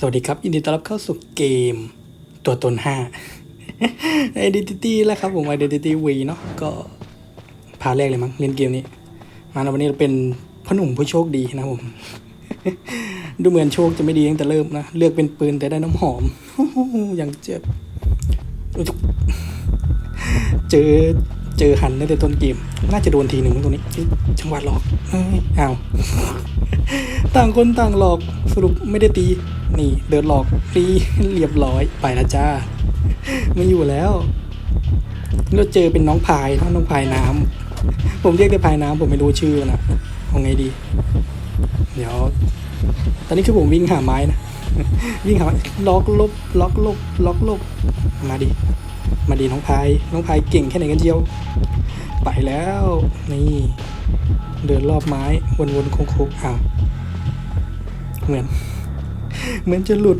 สวัสดีครับ ยินดีต้อนรับเข้าสู่เกมตัวตน 5 Identity แล้วครับผม Identity V เนาะก็พาแรกเลยมั้งเล่นเกมนี้ มาในวันนี้เราเป็นพ่อหนุ่มผู้โชคดีนะผม ดูเหมือนโชคจะไม่ดีตั้งแต่เริ่มนะ เลือกเป็นปืนแต่ได้น้ำหอมอย่างเจ็บ เจอเจอหันตั้งแต่ต้นเกม น่าจะโดนทีหนึ่งตรงนี้ จังหวะหลอกเอ้ยอ้าว ต่างคนต่างหลอกสรุปไม่ได้ตี นี่ เดินหลอกตีเรียบร้อยไปล้วจ้าไม่อยู่แล้วเราเจอเป็นน้องพายน้องพายน้ำผมเรียกแต่พายน้ำผมไม่รู้ชื่อนะเอาไงดี เดี๋ยว ตอนนี้คือผมวิ่งหาไม้นะวิ่งหาล็อกลบล็อกลบล็อกลบมาดิมาดีน้องพายน้องพายเก่งแค่ไหนกันเจียว ไปแล้ว นี่ เดินรอบไม้วนๆโค้งๆอ้าว เหมือน เหมือนจะหลุด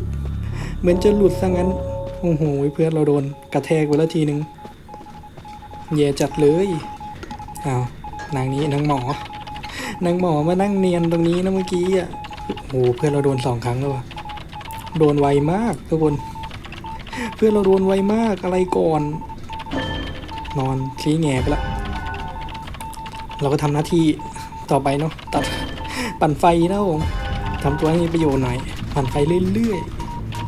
เหมือนจะหลุดซะงั้น โอ้โหเพื่อนเราโดนกระแทกไปแล้วทีนึงแย่จัดเลยอ้าวนางนี้นางหมอ นางหมอมานั่งเนียนตรงนี้นะเมื่อกี้อะโอ้โหเพื่อนเราโดนสองครั้งแล้ววะโดนไวมากทุกคน เพื่อนเราโดนไวมากอะไรก่อน นอนชี้แงไปละ เราก็ทำหน้าที่ต่อไปเนาะตัดปั่นไฟนะผม ทำตัวให้มีประโยชน์หน่อยปั่นไฟเรื่อย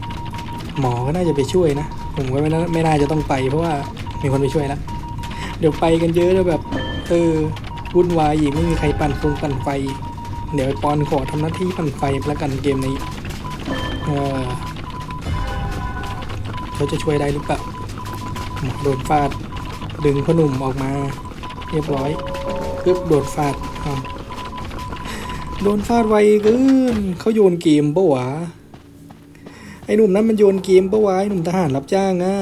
ๆหมอก็น่าจะไปช่วยนะ ผมก็ไม่น่าไม่น่าจะต้องไป เพราะว่ามีคนไปช่วยแล้วเดี๋ยวไปกันเยอะแล้วแบบเออวุ่นวายอีกไม่มีใครปั่นฟงปั่นไฟ เดี๋ยวปอนขอทำหน้าที่ปั่นไฟแล้วกันเกมนี้เออเขาจะช่วยได้หรือเปล่าหมอโดนฟาด ดึงพ่อหนุ่มออกมา เรียบร้อยเพื่อโดนฟาดอ้าว โดนฟาดไวเกินเขาโยนเกมปะวะ ไอ้หนุ่มนั้นมันโยนเกมปะวะไอ้หนุ่มทหารรับจ้างอะ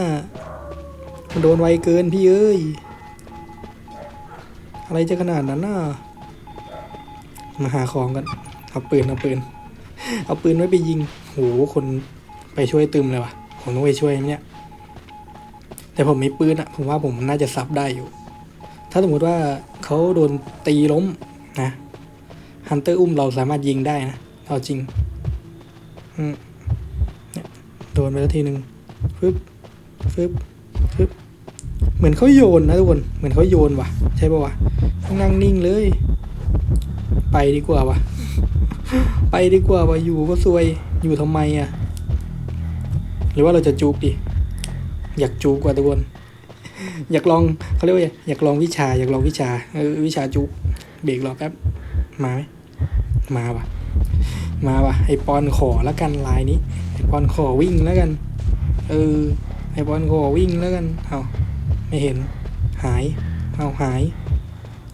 มันโดนไวเกินพี่เอ้ย อะไรจะขนาดนั้นน่ะ มาหาของกัน เอาปืนเอาปืน เอาปืนไว้ไปยิง โห คนไปช่วยตึมเลยวะผมต้องไปช่วยเนี่ย แต่ผมมีปืนอะผมว่าผมน่าจะซับได้อยู่ ถ้าสมมติว่าเขาโดนตีล้มนะ ฮันเตอร์อุ้มเราสามารถยิงได้นะเอาจริงอืมเนี่ยโดนไปแล้วทีหนึ่งฟึบฟึบฟึบเหมือนเขาโยนนะทุกคน เหมือนเขาโยนว่ะ ใช่ปะวะนั่งนิ่งเลย ไปดีกว่าวะไปดีกว่าวะอยู่ก็ซวยอยู่ทำไมอะหรือว่าเราจะจูบดิอยากจูบกว่าทุกคน อยากลองเขาเรียกว่าไงอยากลองวิชา อยากลองวิชาเออวิชาจูบเบรกรอแป๊บมาไหม มาว่ะ มาว่ะ ไอปอนขอแล้วกันลายนี้ ไอปอนขอวิ่งแล้วกัน เออ ไอปอนขอวิ่งแล้วกัน เอาไม่เห็น หาย เอาหาย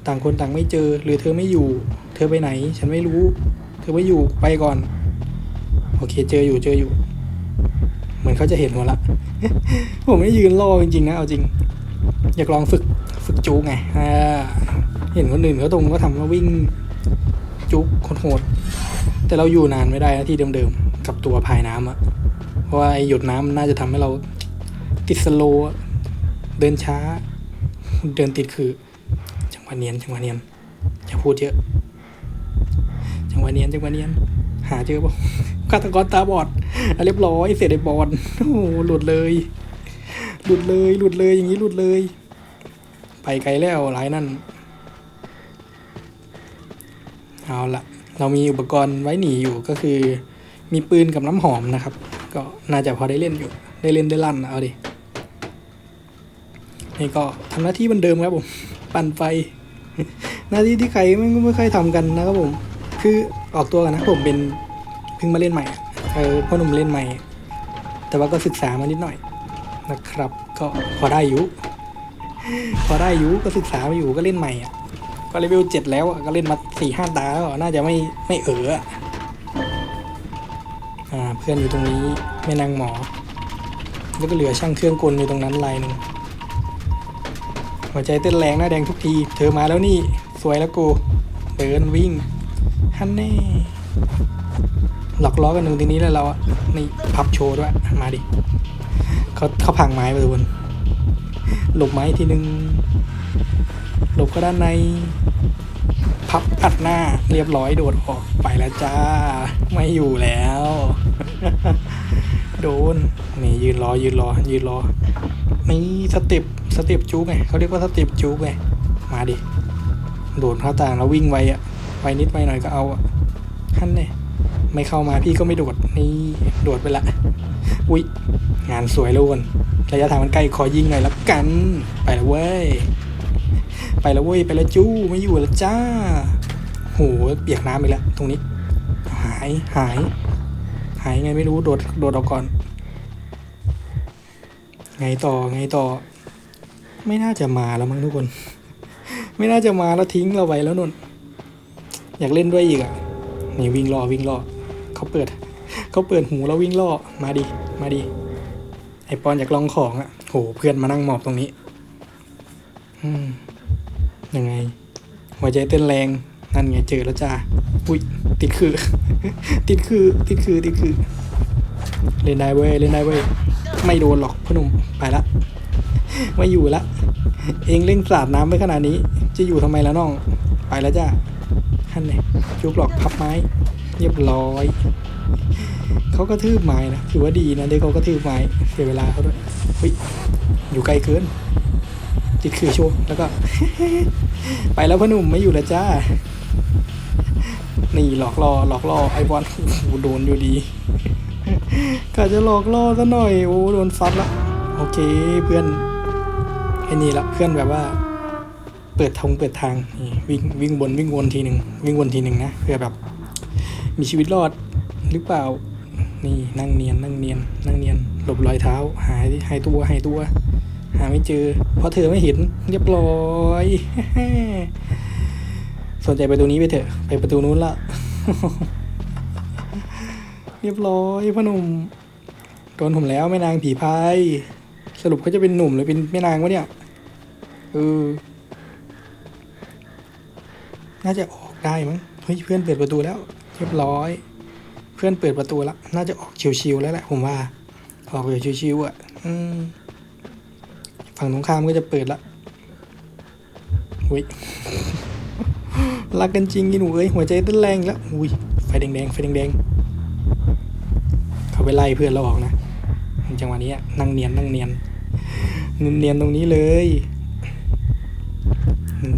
ต่างคนต่างไม่เจอ หรือเธอไม่อยู่ เธอไปไหน ฉันไม่รู้ เธอไม่อยู่ ไปก่อน โอเค เจออยู่ เจออยู่ เหมือนเขาจะเห็นหมดละ ผมไม่ยืนรอจริงๆนะ เอาจริง อยากลองฝึก ฝึกจูกไง อ่า เห็นคนอื่นเขาตรงก็ทำมาวิ่ง จุกโหด แต่เราอยู่นานไม่ได้นะที่เดิมๆ กับตัวพายน้ำอะเพราะว่าไอหยดน้ำมันน่าจะทำให้เราติดสโลว์อะเดินช้า เดินติดคือ จังหวะเนียนจังหวะเนียนอย่าพูดเยอะ จังหวะเนียนจังหวะเนียน หาเจอป่ะฆาตกรตาบอดอะเรียบร้อยเสร็จไอ้บอลโอ้โหหลุดเลย หลุดเลย หลุดเลยอย่างนี้หลุดเลย ไปไกลแล้วหลายนั่น เอาละเรามีอุปกรณ์ไว้หนีอยู่ก็คือ มีปืนกับน้ำหอมนะครับ ก็น่าจะพอได้เล่นอยู่ ได้เล่นได้ลั่นเอาดินี่ก็ทำหน้าที่เหมือนเดิมครับผม ปั่นไฟ หน้าที่ที่ใครไม่ไม่ค่อยทำกันนะครับผม คือออกตัวกันนะผมเป็นเพิ่งมาเล่นใหม่เออพ่อหนุ่มเล่นใหม่ แต่ว่าก็ศึกษามานิดหน่อยนะครับ ก็พอได้อยู่พอได้อยู่ก็ศึกษามาอยู่ก็เล่นใหม่อะ ก็เลเวลเจ็ดแล้วก็เล่นมาสี่ห้าตาแล้วน่าจะไม่ไม่เอออ่าเพื่อนอยู่ตรงนี้แม่นางหมอ แล้วก็เหลือช่างเครื่องกลอยู่ตรงนั้นลายหนึ่งหัวใจเต้นแรงหน้าแดงทุกที เธอมาแล้วนี่ สวยแล้วกูเดินวิ่งฮันแน่หลอกล้อกันหนึ่งทีนี้แล้วเราอะนี่พับโชว์ด้วย มาดิเขาเขาพังไม้ไปทุกคนหลบไม้ทีนึง หลบก็ด้านใน พับอัดหน้าเรียบร้อยโดดออกไปแล้วจ้า ไม่อยู่แล้ว โดน นี่ยืนรอยืนรอ ยืนรอ นี่สเต็ปสเต็ปจูกไงเขาเรียกว่าสเต็ปจูกไงมาดิ โดดเข้าต่างแล้ววิ่งไวอะไวนิดไวหน่อยก็เอาอะขั้นเนี่ยไม่เข้ามาพี่ก็ไม่โดดนี่โดดไปละ อุ๊ย งานสวยเลยวนระยะทางมันใกล้ขอยิงหน่อยละกัน ไปล้วเว้ย ไปแล้วเว้ย ไปแล้วจู้ไม่อยู่แล้วจ้าโหเปียกน้ำไปแล้วตรงนี้ หายหาย หายไงไม่รู้โดดโดดออกก่อน ไงต่อไงต่อ ไม่น่าจะมาแล้วมั้งทุกคน ไม่น่าจะมาแล้วทิ้งเราไว้แล้วนนอยากเล่นด้วยอีกอะนี่วิ่งล่อวิ่งล่อเขาเปิดเขาเปิดหูแล้ววิ่งล่อมาดิมาดิไอปอนอยากลองของอะโหเพื่อนมานั่งหมอบตรงนี้ อืม ยังไง หัวใจเต้นแรง นั่นไงเจอแล้วจ้าอุ้ยติดคือ ติดคือติดคือติดคือ เล่นได้เว้ยเล่นได้เว้ยไม่โดนหรอกพ่อหนุ่มไปละไม่อยู่ละ เองเล่งสาดน้ำไปขนาดนี้ จะอยู่ทำไมแล้วน้อง ไปแล้วจ้าท่านเนี่ยจุกหลอกพับไม้ เรียบร้อยเขาก็ทืบไม้นะถือว่าดีนะเด็กเขาก็ทืบไม้เสียเวลาเขาด้วยเฮ้ยอยู่ไกลเกิน ติดคือโชว์แล้วก็ ไปแล้วพ่อหนุ่มไม่อยู่แล้วจ้า นี่หลอกล่อหลอกล่อไอบอลโอ้โหโดนอยู่ดีกะจะหลอกล่อซะหน่อยโอ้โดนฟัดละโอเคเพื่อนไอ้นี่ละเพื่อนแบบว่า เปิดทงเปิดทางวิ่งวิ่งวนวิ่งวนทีหนึ่งวิ่งวนทีหนึ่งนะเพื่อแบบ มีชีวิตรอดหรือเปล่า นี่นั่งเนียนนั่งเนียนนั่งเนียนหลบรอยเท้า หายหายตัวหายตัวาไม่เจอ เพราะเธอไม่เห็นเรียบร้อยสนใจประตูนี้ไปเถอะ ไปประตูนู้นละเรียบร้อยพ่อหนุ่มโดนผมแล้วแม่นางผีพายสรุปเขาจะเป็นหนุ่มหรือเป็นแม่นางวะเนี่ยเออน่าจะออกได้มั้งเฮ้ยเพื่อนเปิดประตูแล้ว เรียบร้อย เพื่อนเปิดประตูแล้วน่าจะออกชิวๆแล้วแหละผมว่าออกแบบชิวๆอะ อืม ฝั่งตรงข้ามก็จะเปิดละอุ้ยรักกันจริงกินหนูเอ้ยหัวใจเต้นแรงแล้วอุ้ยไฟแดงๆไฟแดงๆเขาไปไล่เพื่อนเราออกนะจังหวะนี้นั่งเนียนนั่งเนียนเนียนๆตรงนี้เลย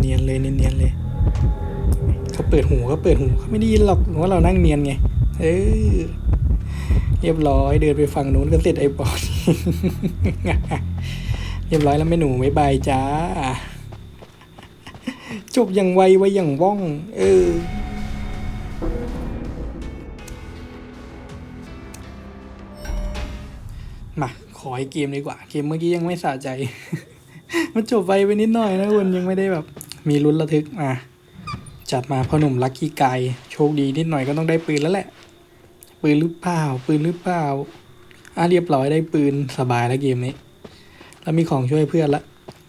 เนียนเลยเนียนเลยเขาเปิดหูเขาเปิดหูเขาไม่ได้ยินหรอกว่าเรานั่งเนียนไงเออเรียบร้อยเดินไปฝั่งนู้นก็เสร็จไอ้บอล รียบร้อยแล้วแม่หนูไม่บายจ้า จบอย่างไวไวอย่างว่อง เออมาขออีกเกมดีกว่า เกมเมื่อกี้ยังไม่สะใจ มันจบไวไปนิดหน่อยนะคุณยังไม่ได้แบบ มีลุ้นระทึกมาจัดมาพ่อหนุ่มลัคกี้ไกโชคดีนิดหน่อยก็ต้องได้ปืนแล้วแหละ ปืนหรือเปล่า ปืนหรือเปล่าอะเรียบร้อยได้ปืนสบายแล้วเกมนี้ แล้วมีของช่วยเพื่อนละ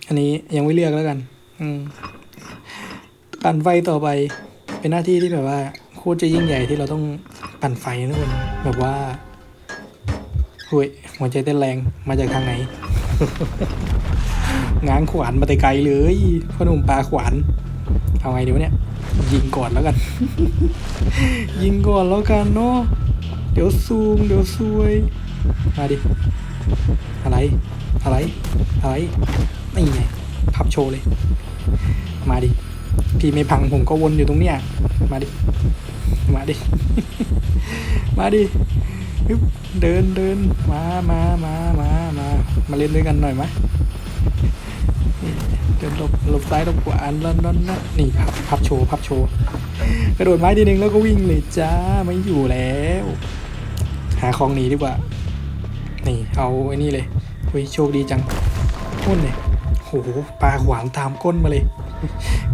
อันนี้ยังไม่เลือกแล้วกัน อืมปั่นไฟต่อไป เป็นหน้าที่ที่แบบว่าโคตรจะยิ่งใหญ่ที่เราต้องปั่นไฟนะคุณแบบว่าหุยหัวใจเต้นแรงมาจากทางไหน ง้างขวานมาแต่ไกลเลยพ่อหนุ่มปลาขวาน เอาไงเดี๋ยวเนี่ย ยิงก่อนแล้วกัน ยิงก่อนแล้วกันเนาะเดี๋ยวซูมเดี๋ยวซวย มาดิ อะไร อะไร อะไร นี่ไง พับโชว์เลย มาดิ พี่ไม่พังผมก็วนอยู่ตรงเนี้ย มาดิ มาดิ มาดิ เดินเดิน มามามามามา มาเล่นด้วยกันหน่อยมะนี่เดินหลบหลบซ้ายหลบขวาอันลันลันลันนี่พับพับโชว์พับโชว์กระโดดไม้ทีนึงแล้วก็วิ่งเลยจ้าไม่อยู่แล้ว หาของหนีดีกว่า นี่เอาไอ้นี่เลยเฮ้ยโชคดีจังก้นเลยโหปลาขวานตามก้นมาเลย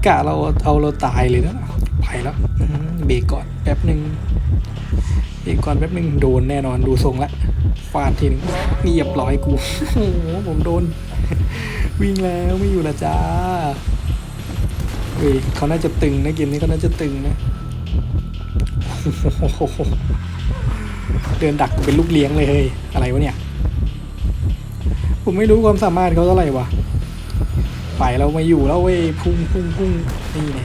กะเราเอาเราตายเลยนะไปแล้วเบรกก่อนแป๊บหนึ่งเบรกก่อนแป๊บหนึ่งโดนแน่นอนดูทรงละฟาดทีนึงเงียบร้อยกูโอ้โหผมโดน วิ่งแล้วไม่อยู่ละจ้าเฮ้ยเขาน่าจะตึงนะเกมนี้เขาน่าจะตึงนะโอ้โห เดินดักเป็นลูกเลี้ยงเลยเฮ้ยอะไรวะเนี่ย ผมไม่รู้ความสามารถเขาเท่าไหร่วะไปเราม่อยู่แล้วเว้ยพุ่งพุ่งพุ่งนี่ไง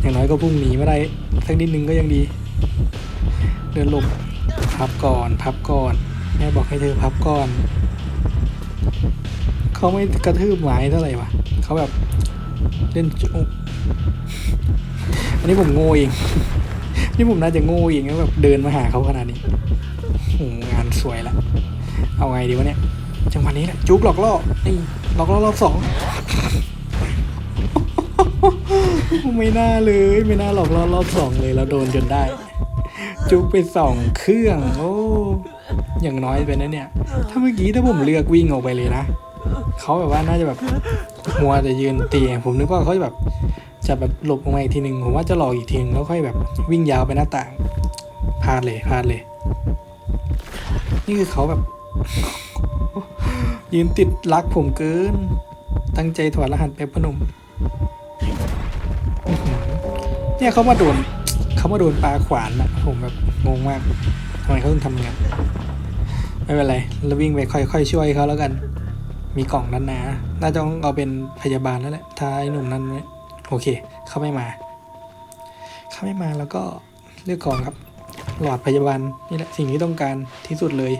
อย่างน้อยก็พุ่งหนีมาได้สักนิดนึงก็ยังดี เดินลบพับก่อนพับก่อนแม่บอกให้เธอพับก่อนเขาไม่กระทืบไม้เท่าไหร่วะเขาแบบเล่นจุอันนี้ผมโง่เอง นี่ผมน่าจะโง่เองแล้วแบบเดินมาหาเขาขนาดนี้โอ้งานสวยละ เอาไงดีวะเนี่ย จังหวะนี้แหละจุกหลอกล่อ นี่หลอกล่อรอบสองไม่น่าเลยไม่น่าหลอกล่อรอบสองเลยเราโดนจนได้ จุกไปสองเครื่อง โอ้อย่างน้อยไปนะเนี่ย ถ้าเมื่อกี้ถ้าผมเลือกวิ่งออกไปเลยนะเขาแบบว่าน่าจะแบบมัวแต่ยืนตีผมนึกว่าเขาจะแบบ จะแบบหลบออกมาอีกทีหนึ่งผมว่าจะหลอกอีกทีหนึงแล้วค่อยแบบวิ่งยาวไปหน้าต่างพลาดเลยพลาดเลย นี่คือเขาแบบ ยืนติดรักผมเกิน ตั้งใจถอดรหัสไปพนมเนี่ยเขามาโดนเขามาโดนปลาขวานนะผมแบบงงมากทำไมเขาถึงทำอย่างนั้ไม่เป็นไรเราวิ่งไปค่อยๆช่วยเขาแล้วกัน มีกล่องด้นนาน่าจะต้องเอาเป็นพยาบาลแล้วแหละถ้าไอ้หนุ่มนั้นไม่ โอเค เขาไม่มา เขาไม่มาแล้วก็เลือกของครับ หลอดพยาบาลนี่แหละสิ่งที่ต้องการที่สุดเลย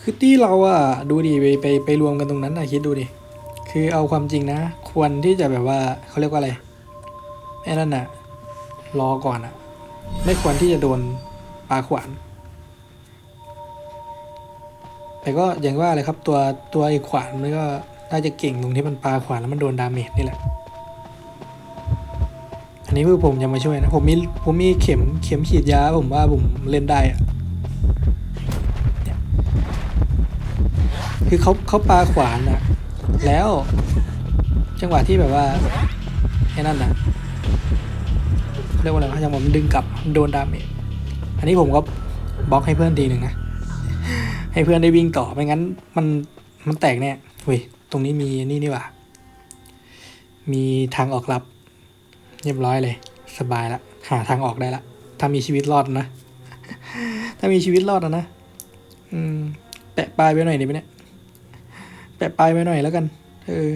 คือที่เราอะดูดิไปไปไปรวมกันตรงนั้นอะคิดดูดิ คือเอาความจริงนะ ควรที่จะแบบว่าเขาเรียกว่าอะไรไอ้นั่นอะรอก่อนอะไม่ควรที่จะโดนปลาขวานแต่ก็อย่างว่าเลยครับตัวตัวไอ้ขวานมันก็ น่าจะเก่งตรงที่มันปลาขวานแล้วมันโดนดาเมจนี่แหละ อันนี้คือผมจะมาช่วยนะ ผมมีผมมีเข็มเข็มฉีดยาผมว่าผมเล่นได้อะคือเขาเขาปาขวานอะแล้วจังหวะที่แบบว่าไอ้นั่นนะเรียกว่าอะไรวะจังหวะมันดึงกลับโดนดาเมจอันนี้ผมก็บล็อกให้เพื่อนทีหนึ่งนะ ให้เพื่อนได้วิ่งต่อไม่งั้นมันมันแตกแน่เว้ย ตรงนี้มีนี่นี่ว่า มีทางออกลับ เรียบร้อยเลย สบายละ หาทางออกได้ละ ถ้ามีชีวิตรอดนะ ถ้ามีชีวิตรอดนะอืม แปะปลายไว้หน่อยดีไหมเนี่ย แปะปลายไว้หน่อยแล้วกัน เออ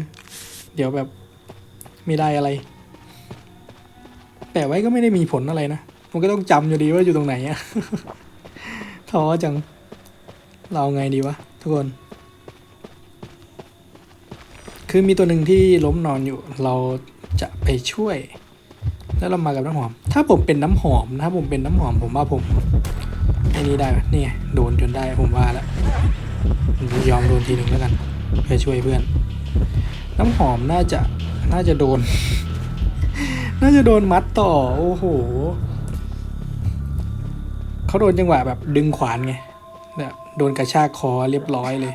เดี๋ยวแบบไม่ได้อะไร แปะไว้ก็ไม่ได้มีผลอะไรนะ มันก็ต้องจำอยู่ดีว่าอยู่ตรงไหนอะท้อจัง เราไงดีวะทุกคน คือมีตัวหนึ่งที่ล้มนอนอยู่ เราจะไปช่วย แล้วเรามากับน้ำหอม ถ้าผมเป็นน้ำหอมถ้าผมเป็นน้ำหอมผมว่าผมไอ้นี่ได้ปะนี่โดนจนได้ผมว่าแล้วผมยอมโดนทีหนึ่งแล้วกันเพื่อช่วยเพื่อน น้ำหอมน่าจะน่าจะโดน น่าจะโดนมัดต่อ โอ้โหเขาโดนจังหวะแบบดึงขวานไงแบบโดนกระชากคอเรียบร้อยเลย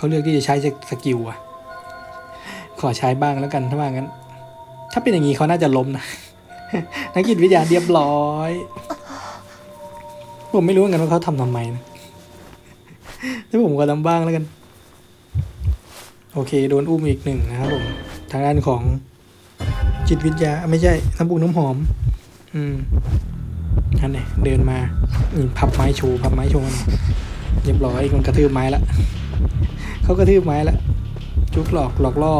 เขาเลือกที่จะใช้สกิลอะขอใช้บ้างแล้วกันถ้าว่างั้น ถ้าเป็นอย่างนี้เขาน่าจะล้มนะนักจิตวิทยาเรียบร้อย ผมไม่รู้เหมือนกันว่าเขาทำทำไมนะแต่ผมก็ทำบ้างแล้วกัน โอเค โดนอุ้มอีกหนึ่งนะครับผมทางด้านของจิตวิทยาไม่ใช่น้ำปูน้ำหอม อืมนั่นเองเดินมาอืพับไม้โชว์พับไม้โชว์มันเรียบร้อยมันกระทืบไม้ละ เขากระทืบไม้ละจุกหลอกหลอกล่อ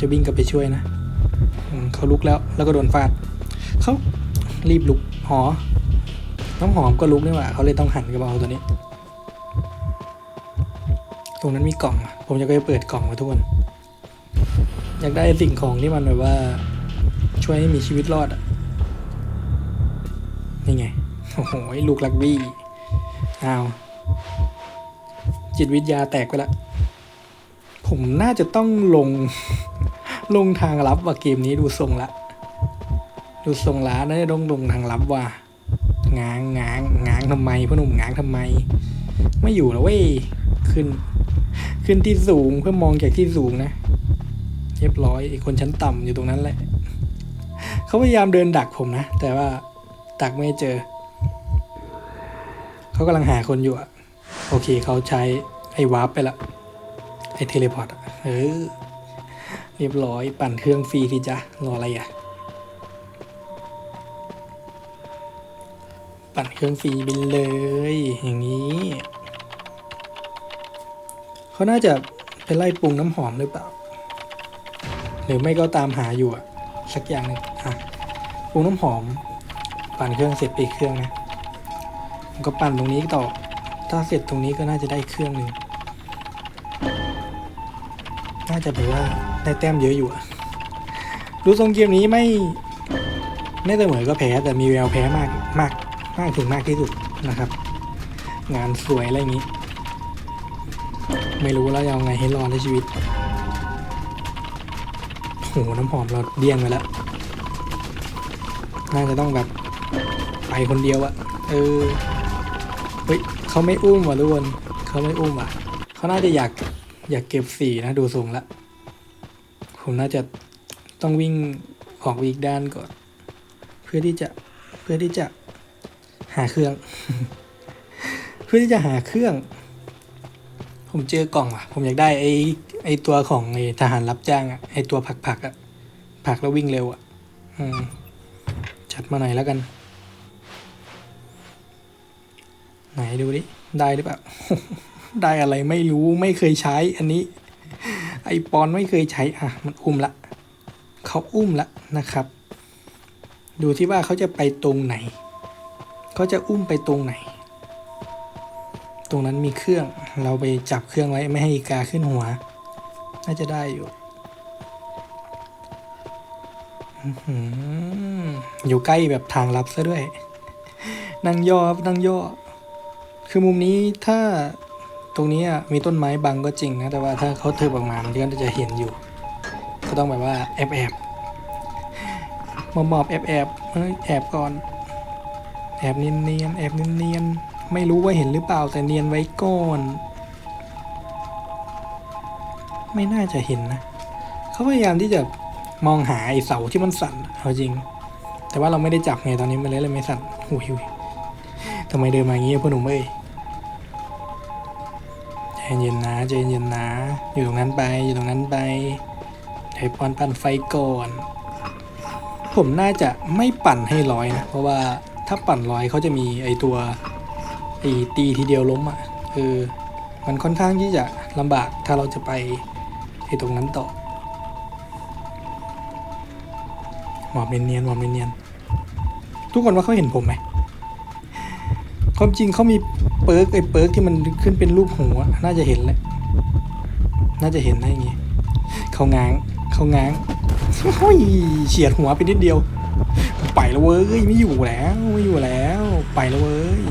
จะวิ่งกลับไปช่วยนะเขาลุกแล้วแล้วก็โดนฟาดเขารีบลุกหอน้ำหอมก็ลุกนี่หว่าเขาเลยต้องหันกระเป๋าตัวนี้ ตรงนั้นมีกล่อง ผมจะไปเปิดกล่องมาทุกคนอยากได้สิ่งของที่มันแบบว่า ช่วยให้มีชีวิตรอดอะนี่ไง โอ้โหลูกลักบี้อ้าว จิตวิทยาแตกไปล้วผมน่าจะต้องลง ลงทางลับว่าเกมนี้ดูทรงละ ดูทรงละน่าจะต้องลงทางลับว่าง้างง้างง้างทำไมพ่อหนุ่มง้างทำไม ไม่อยู่แล้วเว้ย ขึ้น ขึ้นที่สูงเพื่อมองจากที่สูงนะเรียบร้อยไอ้คนชั้นต่ำอยู่ตรงนั้นแหละ เขาพยายามเดินดักผมนะ แต่ว่าดักไม่เจอ เขากำลังหาคนอยู่อะ โอเคเขาใช้ไอ้วาร์ปไปละ ไอ้เทเลพอร์ตเออเรียบร้อยปั่นเครื่องฟรีทีจ้ะรออะไรอะ ปั่นเครื่องฟรีบินเลย อย่างนี้ เขาน่าจะไปไล่ปรุงน้ำหอมหรือเปล่า หรือไม่ก็ตามหาอยู่อะสักอย่างหนึ่งอะปรุงน้ำหอม ปั่นเครื่องเสร็จไปอีกเครื่องนะก็ปั่นตรงนี้ต่อ ถ้าเสร็จตรงนี้ก็น่าจะได้เครื่องหนึ่งน่าจะแบบว่าได้แต้มเยอะอยู่อะดูทรงเกมนี้ไม่ไม่เสมอก็แพ้แต่มีแววแพ้มากมากมากถึงมากที่สุดนะครับ งานสวยอะไรอย่างนี้ ไม่รู้แล้วจะเอาไงให้รอดในชีวิตโหน้ำหอมเราเดี้ยงไปแล้วน่าจะต้องแบบไปคนเดียวอะเออ เขาไม่อุ้มว่ะทุกคนเขาไม่อุ้มว่ะเขาน่าจะอยากอยากเก็บสีนะดูทรงละผมน่าจะต้องวิ่งออกอีกด้านก่อน เพื่อที่จะเพื่อที่จะหาเครื่อง เพื่อที่จะหาเครื่อง ผมเจอกล่องว่ะ ผมอยากได้ไอ้ไอ้ตัวของไอ้ทหารรับจ้างอะไอ้ตัวผักผักๆอะผักแล้ววิ่งเร็วอะอืมจัดมาหน่อยแล้วกัน ไหนดูดิ ได้หรือเปล่า ได้อะไรไม่รู้ไม่เคยใช้อันนี้ ไอปอนไม่เคยใช้ อะ มันอุ้มละ เขาอุ้มละนะครับ ดูที่ว่าเขาจะไปตรงไหน เขาจะอุ้มไปตรงไหน ตรงนั้นมีเครื่อง เราไปจับเครื่องไว้ไม่ให้อีกาขึ้นหัว น่าจะได้อยู่อยู่ใกล้แบบทางลับซะด้วย นั่งย่อนั่งย่อ คือมุมนี้ถ้าตรงนี้อะมีต้นไม้บังก็จริงนะ แต่ว่าถ้าเขาเทิบออกมา มันก็จะเห็นอยู่ ก็ต้องแบบว่าแอบแอบมอบมอบแอบแอบเฮ้ยแอบก่อน แอบเนียนเนียนๆแอบเนียนเนียนๆไม่รู้ว่าเห็นหรือเปล่าแต่เนียนไว้ก่อน ไม่น่าจะเห็นนะเขาพยายามที่จะมองหาไอเสาที่มันสั่นเอาจริง แต่ว่าเราไม่ได้จับไงตอนนี้มันเลยเลยไม่สั่นหุยหุยทำไมเดินมาอย่างงี้พ่อหนุ่มเอ้ย เย็นนะใจเย็นนะ อยู่ตรงนั้นไป อยู่ตรงนั้นไปไอ้ปอนปั่นไฟก่อน ผมน่าจะไม่ปั่นให้ร้อยนะ เพราะว่าถ้าปั่นร้อยเขาจะมีไอตัวไอตีทีเดียวล้มอะเออมันค่อนข้างที่จะลำบากถ้าเราจะไปไอตรงนั้นต่อหมอบเนียนๆหมอบเนียนๆทุกคนว่าเขาเห็นผมไหมความจริงเขามี เปิร์กไอ้เปิร์กที่มันขึ้นเป็นรูปหัว น่าจะเห็นแหละน่าจะเห็นได้อย่างงี้เขาง้างเขาง้างโอ้ยเฉียดหัวไปนิดเดียว ไปแล้วเว้ยไม่อยู่แล้วไม่อยู่แล้ว ไปแล้วเว้ย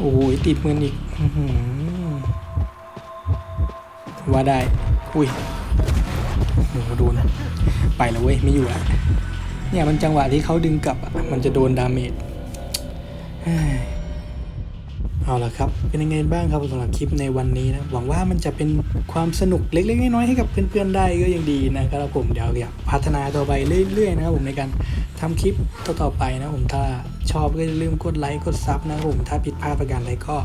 โอ้ยติดมืออีกว่าได้ อุ้ยโอ้โดน ไปแล้วเว้ยไม่อยู่แล้วเนี่ยมันจังหวะที่เขาดึงกลับมันจะโดนดาเมจ เอาละครับ เป็นยังไงบ้างครับสำหรับคลิปในวันนี้นะ หวังว่ามันจะเป็นความสนุกเล็กๆน้อยๆให้กับเพื่อนๆได้ก็ยังดีนะครับผมเดี๋ยวอยากพัฒนาต่อไปเรื่อยๆนะครับผมในการทำคลิปต่อๆไปนะผมถ้าชอบก็อย่าลืมกดไลค์กดซับนะครับผมถ้าผิดพลาดประการใดก็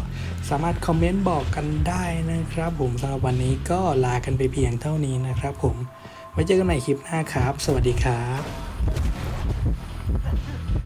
สามารถคอมเมนต์บอกกันได้นะครับ ผมสำหรับวันนี้ก็ลากันไปเพียงเท่านี้นะครับ ผมไว้เจอกันใหม่คลิปหน้าครับ สวัสดีครับ